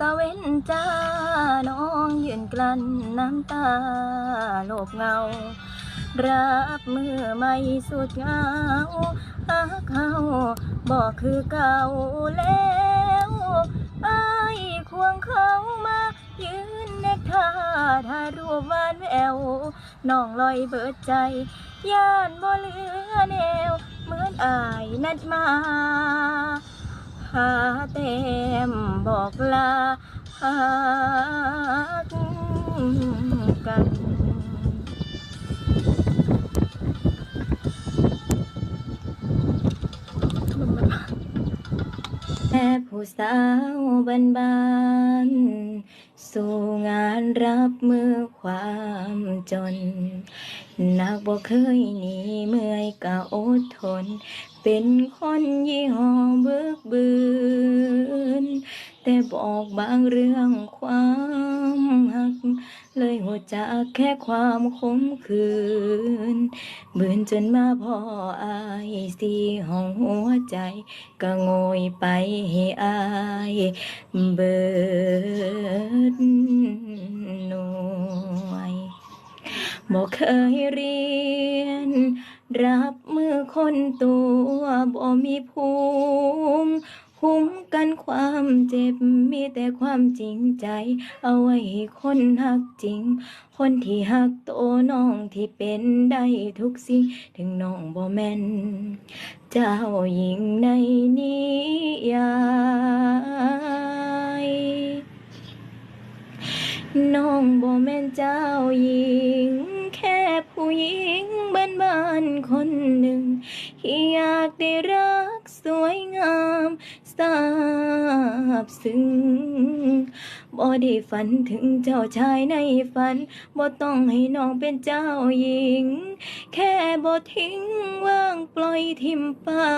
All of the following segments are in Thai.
ตะเว้นจ้า น้องยืนกลั้นน้ำตาโลบเงา รับมือไม่สุดเงาหาเขาบอกคือเก่าแล้วไอายควงเขามายืนเนกท่าถ่ายรูปวานแววน้องลอยเบิดใจ ย่านบ่เหลือแนว เหมือนอายนัดมาาเต็มบอกลาหักกัน แม่ผู้สาวบันบานๆสู่งานรับมือความจน นักบ่เคยหนีเมื่อยกะอดทน เป็นคนยี่ห้อเบิกบืนแต่บอกบางเรื่องความหัก เลยหัวใจกแค่ความคมคืนเบืนจนมาพออายสีห้องหัวใจ ก็โงยไปให้อายเบิดหน่วยบอกเคยเรียน รับมือคนตัวบ่มีภูมิคุ้มกันความเจ็บมีแต่ความจริงใจ เอาไว้ให้คนหักจริง คนที่หักโตน้องที่เป็นได้ทุกสิ่งถึงน้องบ่แม่น เจ้าหญิงในนิยายน้องบ่แม่นเจ้าหญิง แค่ผู้หญิง บ้านคนหนึ่ง ที่อยากได้รักสวยงามสาบซึ้งบ่ได้ฝันถึงเจ้าชายในฝันบ่ต้องให้น้องเป็นเจ้าหญิง แค่บ่ทิ้งว่างปล่อยทิมป่า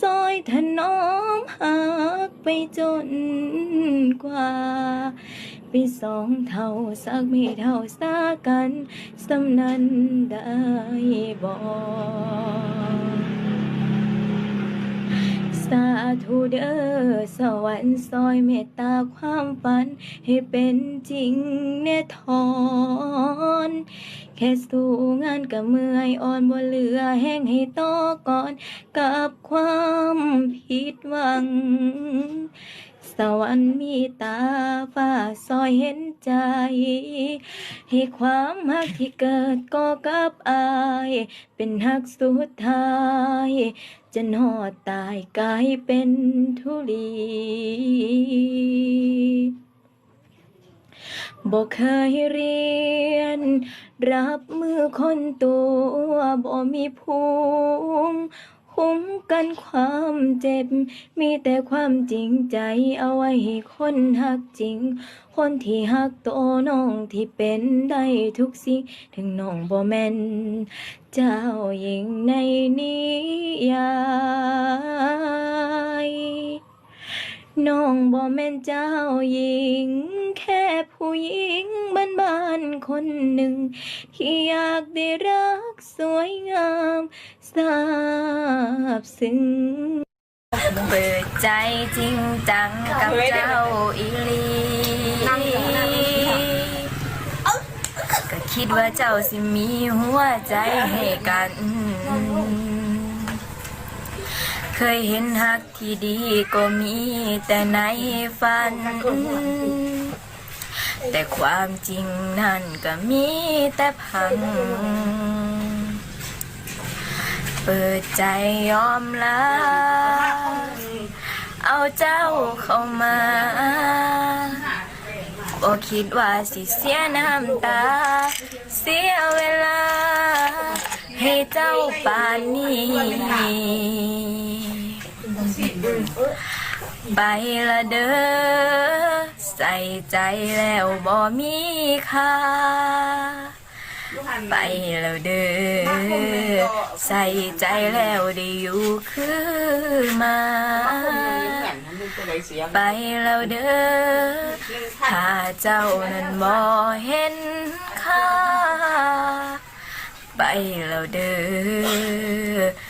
ซอยถนอมหักไปจนกว่า ปสองเท่าสักไม่เท่าสากันสำนันได้บอกสาธุเด้อสวรรค์ซอยเมตตาความฝัน ให้เป็นจริงแน่ทอนแค่สู้งานกับเมื่อยอ่อนบ่เหลือแห้งให้ต่อก่อน กับความผิดหวัง สวรรค์มีตาฟ้าซอยเห็นใจ ให้ความหักที่เกิดก็กับอาย เป็นหักสุดท้าย จะนอดตายกลายเป็นทุลีบอกเคยเรียน รับมือคนตัวบ่มีภูมิ คุ้มกันความเจ็บ มีแต่ความจริงใจเอาไว้ให้คนหักจริง คนที่หักตัวน้องที่เป็นได้ทุกสิ่งถึงน้องบ่แม่น เจ้าหญิงในนิยาย น้องบ่แม่นเจ้าหญิง แค่ผู้หญิงบ้านบ้านๆคนหนึ่ง ที่อยากได้รักสวยงามสาบซึ้งเปิดใจจริงจังกับเจ้าอีลีก็คิดว่าเจ้าสิมีหัวใจให้กัน เคยเห็นฮักที่ดีก็มีแต่ในฝัน แต่ความจริงนั่นก็มีแต่พัง เปิดใจยอมลาเอาเจ้าเข้ามาบ่คิดว่าสิเสียน้ำตา เสียเวลา ให้เจ้าป่านนี้ ไปละเด้อใส่ใจแล้วบ่มีค่าไปแล้วเด้อใส่ใจแล้วได้อยู่คือมา ไปแล้วเด้อถ้าเจ้านั้นบ่เห็นค่าไปแล้วเด้อ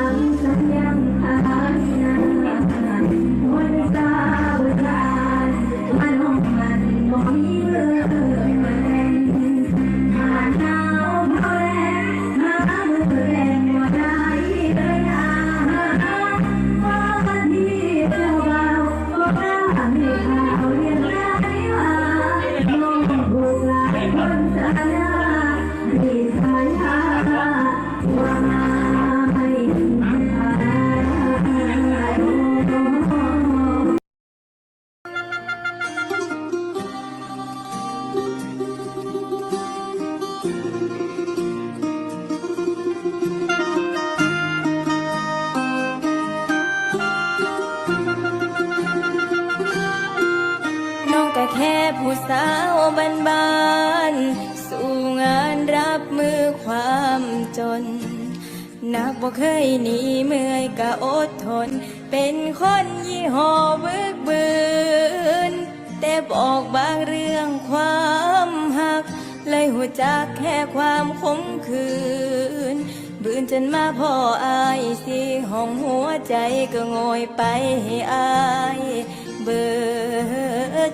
นนักบ่เคยหนีเมื่อยกะอดทน เป็นคนยี่ห้อบึกบืนแต่บอกบางเรื่องความหัก เลยหัวจักแค่ความขมขืนบืนจนมาพ่ออายสิห้องหัวใจก็โงอยไปให้อายเบิด